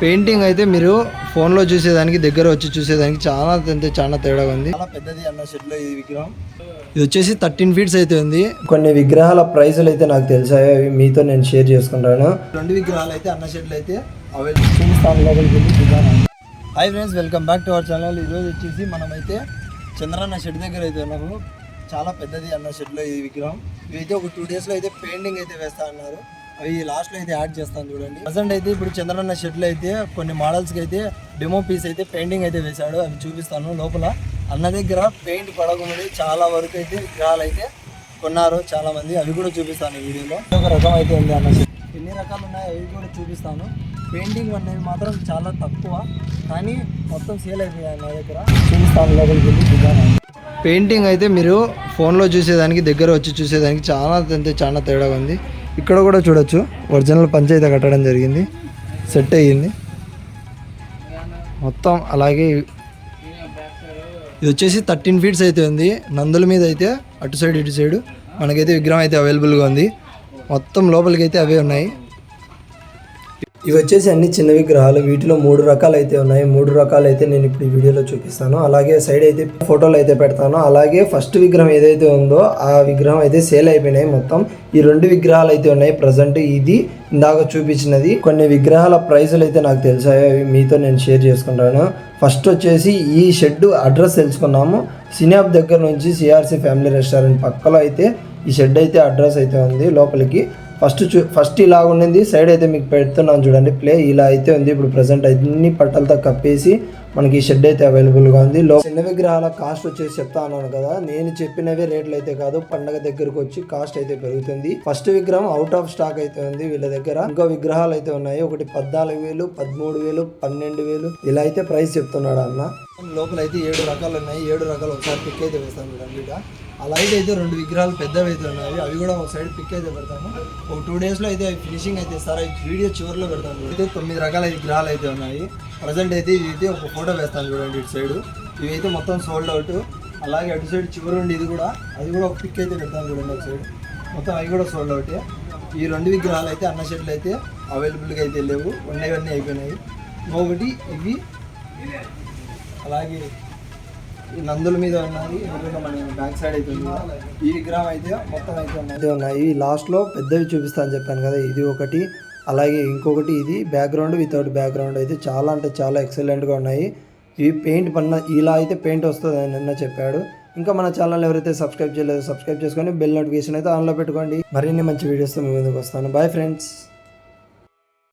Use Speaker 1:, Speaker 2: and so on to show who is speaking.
Speaker 1: Painting అయితే మీరు ఫోన్లో చూసేదానికి దగ్గర వచ్చి చూసేదానికి చాలా అంటే చాలా తేడా ఉంది. చాలా పెద్దది అన్న షెడ్లో ఈ విగ్రహం. ఇది వచ్చేసి థర్టీన్ ఫీట్స్ అయితే ఉంది. కొన్ని విగ్రహాల ప్రైజులు అయితే నాకు తెలిసాయి అవి మీతో నేను షేర్ చేసుకుంటాను. రెండు విగ్రహాలు అయితే అన్న షెడ్లు అయితే అవైలబుల్. చూపిస్తాను లోపలికి వెళ్ళి చూద్దాం. Hi friends welcome back to our channel. ఈరోజు వచ్చేసి మనమైతే చంద్రన్న షెడ్ దగ్గర అయితే ఉన్నాము. చాలా పెద్దది అన్న షెడ్లో ఇది విగ్రహం. ఇదైతే ఒక టూ డేస్లో అయితే పెయింటింగ్ అయితే వేస్తా అన్నారు. అవి లాస్ట్లో అయితే యాడ్ చేస్తాను చూడండి. ప్రజెంట్ అయితే ఇప్పుడు చంద్రన్న షెడ్లో అయితే కొన్ని మోడల్స్కి అయితే డెమో పీస్ అయితే పెయింటింగ్ అయితే వేశాడు. అవి చూపిస్తాను లోపల. అన్న దగ్గర పెయింట్ పడకముందు చాలా వరకు అయితే విగ్రహాలు అయితే కొన్నారు చాలా మంది అవి కూడా చూపిస్తాను ఈ వీడియోలో. ఒక రకం అయితే ఉంది అన్న ఎన్ని రకాలు ఉన్నాయో అవి కూడా చూపిస్తాను. పెయింటింగ్ అనేది మాత్రం చాలా తక్కువ కానీ మొత్తం సేల్ అయిపోయాయి నా దగ్గర. చూపిస్తాను లోపలికి వెళ్ళి చూద్దాం. పెయింటింగ్ అయితే మీరు ఫోన్లో చూసేదానికి దగ్గర వచ్చి చూసేదానికి చాలా అంటే చాలా తేడా ఉంది. ఇక్కడ కూడా చూడొచ్చు. ఒరిజినల్ పంచాయతీ కట్టడం జరిగింది. సెట్ అయ్యింది. మొత్తం అలాగే ఇది వచ్చేసి థర్టీన్ ఫీట్స్ అయితే ఉంది. నందుల మీద అయితే అటు సైడ్ ఇటు సైడ్ మనకైతే విగ్రహం అయితే అవైలబుల్గా ఉంది. మొత్తం లోపలికి అయితే అవే ఉన్నాయి. ఇవి వచ్చేసి అన్ని చిన్న విగ్రహాలు వీటిలో మూడు రకాలు అయితే ఉన్నాయి. మూడు రకాలు అయితే నేను ఇప్పుడు ఈ వీడియోలో చూపిస్తాను. అలాగే సైడ్ అయితే ఫోటోలు అయితే పెడతాను. అలాగే ఫస్ట్ విగ్రహం ఏదైతే ఉందో ఆ విగ్రహం అయితే సేల్ అయిపోయినాయి మొత్తం. ఈ రెండు విగ్రహాలు అయితే ఉన్నాయి. ప్రజెంట్ ఇది ఇందాక చూపించినది. కొన్ని విగ్రహాల ప్రైజులు అయితే నాకు తెలిసాయి అవి మీతో నేను షేర్ చేసుకుంటాను. ఫస్ట్ వచ్చేసి ఈ షెడ్ అడ్రస్ తెలుసుకున్నాము. సినాప్ దగ్గర నుంచి సిఆర్సి ఫ్యామిలీ రెస్టారెంట్ పక్కలో అయితే ఈ షెడ్ అయితే అడ్రస్ అయితే ఉంది లోపలికి. ఫస్ట్ చూ ఫస్ట్ ఇలా ఉండింది. సైడ్ అయితే మీకు పెడుతున్నాను చూడండి. ప్లే ఇలా అయితే ఉంది. ఇప్పుడు ప్రజెంట్ అన్ని పట్టలతో కప్పేసి మనకి షెడ్ అయితే అవైలబుల్గా ఉంది. లో చిన్న విగ్రహాల కాస్ట్ వచ్చేసి చెప్తా అన్నాను కదా. నేను చెప్పినవే రేట్లు అయితే కాదు. పండగ దగ్గరకు వచ్చి కాస్ట్ అయితే పెరుగుతుంది. ఫస్ట్ విగ్రహం అవుట్ ఆఫ్ స్టాక్ అయితే ఉంది వీళ్ళ దగ్గర. ఇంకో విగ్రహాలు అయితే ఉన్నాయి. ఒకటి పద్నాలుగు వేలు పదమూడు వేలు పన్నెండు వేలు. ఇలా అయితే ప్రైస్ చెప్తున్నాడు అన్న. లోపల అయితే ఏడు రకాలు ఉన్నాయి. ఏడు రకాలు ఒకసారి పిక్ అయితే వేస్తాను చూడండి. ఇక అలాగే అయితే రెండు విగ్రహాలు పెద్దవి అయితే ఉన్నాయి. అవి కూడా ఒక సైడ్ పిక్ అయితే పెడతాను ఒక టూ డేస్లో అయితే ఫినిషింగ్ అయితే సార్ ఈ వీడియో చివరిలో పెడతాను అయితే తొమ్మిది రకాల విగ్రహాలు అయితే ఉన్నాయి. ప్రజెంట్ అయితే ఇది అయితే ఒక ఫోటో వేస్తాను చూడండి ఇటు సైడ్ ఇవి అయితే మొత్తం సోల్డ్ అవుట్ అలాగే అటు సైడ్ చివరి ఉండి ఇది కూడా అది కూడా ఒక పిక్ అయితే పెడతాను చూడండి ఒక సైడ్ మొత్తం అవి కూడా సోల్డ్ అవుటే ఈ రెండు విగ్రహాలు అయితే అన్న షెడ్లు అయితే అవైలబుల్గా అయితే లేవు. ఉన్నవన్నీ అయిపోయినాయి. ఇంకొకటి ఇవి. అలాగే ఈ నందుల మీద ఉన్నాయి. మన బ్యాక్ సైడ్ అయితే ఉంది. ఈ విగ్రహం అయితే మొత్తం అయితే ఉన్నాయి. అయితే ఉన్నాయి. లాస్ట్లో పెద్దవి చూపిస్తాను చెప్పాను కదా. ఇది ఒకటి. అలాగే ఇంకొకటి ఇది. బ్యాక్గ్రౌండ్ వితౌట్ బ్యాక్గ్రౌండ్ అయితే చాలా అంటే చాలా ఎక్సలెంట్గా ఉన్నాయి. ఇవి పెయింట్ పన్న ఇలా అయితే పెయింట్ వస్తుంది అని నిన్న చెప్పాడు. ఇంకా మన ఛానల్ ఎవరైతే సబ్స్క్రైబ్ చేయలేదో సబ్స్క్రైబ్ చేసుకొని బెల్ నోటిఫికేషన్ అయితే ఆన్లో పెట్టుకోండి. మరిన్ని మంచి వీడియోస్తో మీ ముందుకు వస్తాను. Bye friends